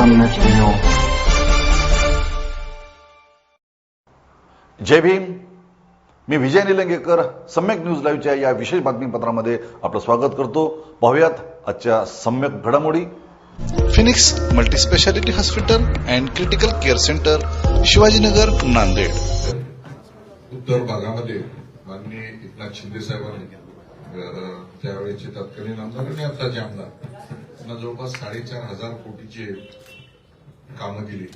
सम्यक न्यूज जय भीम। मी विजय निलंगेकर सम्यक न्यूज लाईव्हच्या या विशेष बातमीपत्रामध्ये आपलं स्वागत करतो. पाहुयात आजच्या सम्यक घडामोडी. Phoenix multispeciality hospital and critical care centre Shivajinagar Nanded. उत्तर भागामध्ये माननीय एकनाथ शिंदे साहेबांनी त्यावेळेचे तत्कालीन आमदार आणि आताचे आमदार. त्यांना जवळपास साडेचार हजार कोटीचे कामं दिली.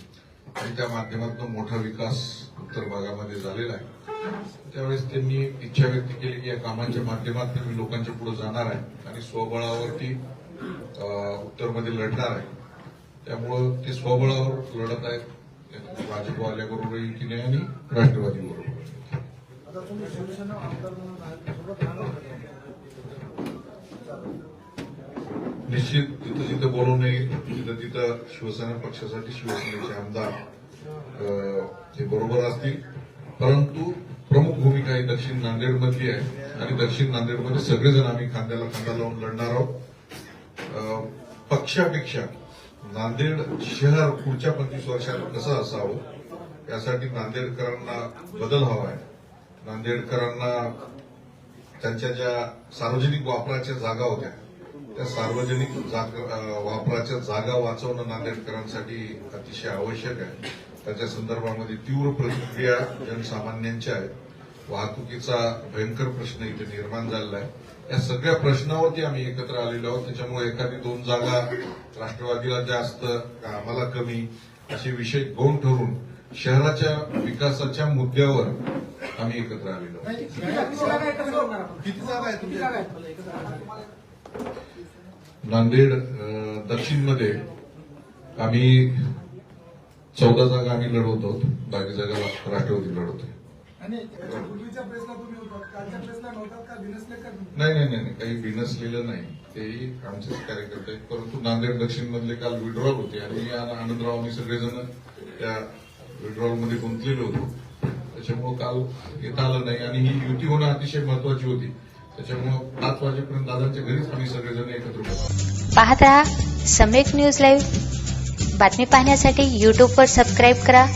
आणि त्या माध्यमातून मोठा विकास उत्तर भागामध्ये झालेला आहे. त्यावेळेस त्यांनी इच्छा व्यक्त केली की या कामांच्या माध्यमातून मी लोकांच्या पुढे जाणार आहे आणि स्वबळावरती उत्तरमध्ये लढणार आहे. त्यामुळं ते स्वबळावर लढत आहेत. भाजपवाल्याबरोबर की नाही आणि राष्ट्रवादी बरोबर निश्चित तिथं तिथं बोलू नये तिथं तिथं शिवसेना पक्षासाठी शिवसेनेचे आमदार हे बरोबर असतील. परंतु प्रमुख भूमिका ही दक्षिण नांदेडमधली आहे. आणि दक्षिण नांदेडमध्ये सगळेजण आम्ही खांद्याला खांदा लावून लढणार आहोत. पक्षापेक्षा नांदेड शहर पुढच्या पंचवीस वर्षात कसं असावं यासाठी नांदेडकरांना बदल हवा आहे. नांदेडकरांना त्यांच्या ज्या सार्वजनिक वापराच्या जागा होत्या त्या सार्वजनिक वापराच्या जागा वाचवणं नांदेडकरांसाठी अतिशय आवश्यक आहे. त्याच्या संदर्भामध्ये तीव्र प्रतिक्रिया जनसामान्यांच्या आहेत वाहतुकीचा भयंकर प्रश्न इथे निर्माण झालेला आहे. या सगळ्या प्रश्नावरती आम्ही एकत्र आलेलो आहोत. त्याच्यामुळे एखादी दोन जागा राष्ट्रवादीला जास्त का आम्हाला कमी असे विषय घेऊन ठरून शहराच्या विकासाच्या मुद्द्यावर आम्ही एकत्र आलेलो आहोत. किती जागा आहे तुमच्या नांदेड दक्षिणमध्ये आम्ही चौदा जागा आम्ही लढवत. बाकी जागा राष्ट्रवादी तुम्ही? नाही नाही नाही नाही, काही बिनसलेलं नाही. तेही आमचेच कार्यकर्ते आहेत. परंतु नांदेड दक्षिण मधले काल विड्रॉल होते. आणि या आनंदराव आम्ही सगळेजण त्या विड्रॉलमध्ये गुंतलेलो होतो. त्याच्यामुळं काल येता आलं नाही. आणि ही युती होणं अतिशय महत्वाची होती. त्याच्यामुळं पाच वाजेपर्यंत दादांच्या घरीच आम्ही सगळेजण एकत्र होतो. पाहत राहा सम्यक न्यूज लाईव्ह बातमी पाहण्यासाठी यूट्यूबवर सबस्क्राईब करा.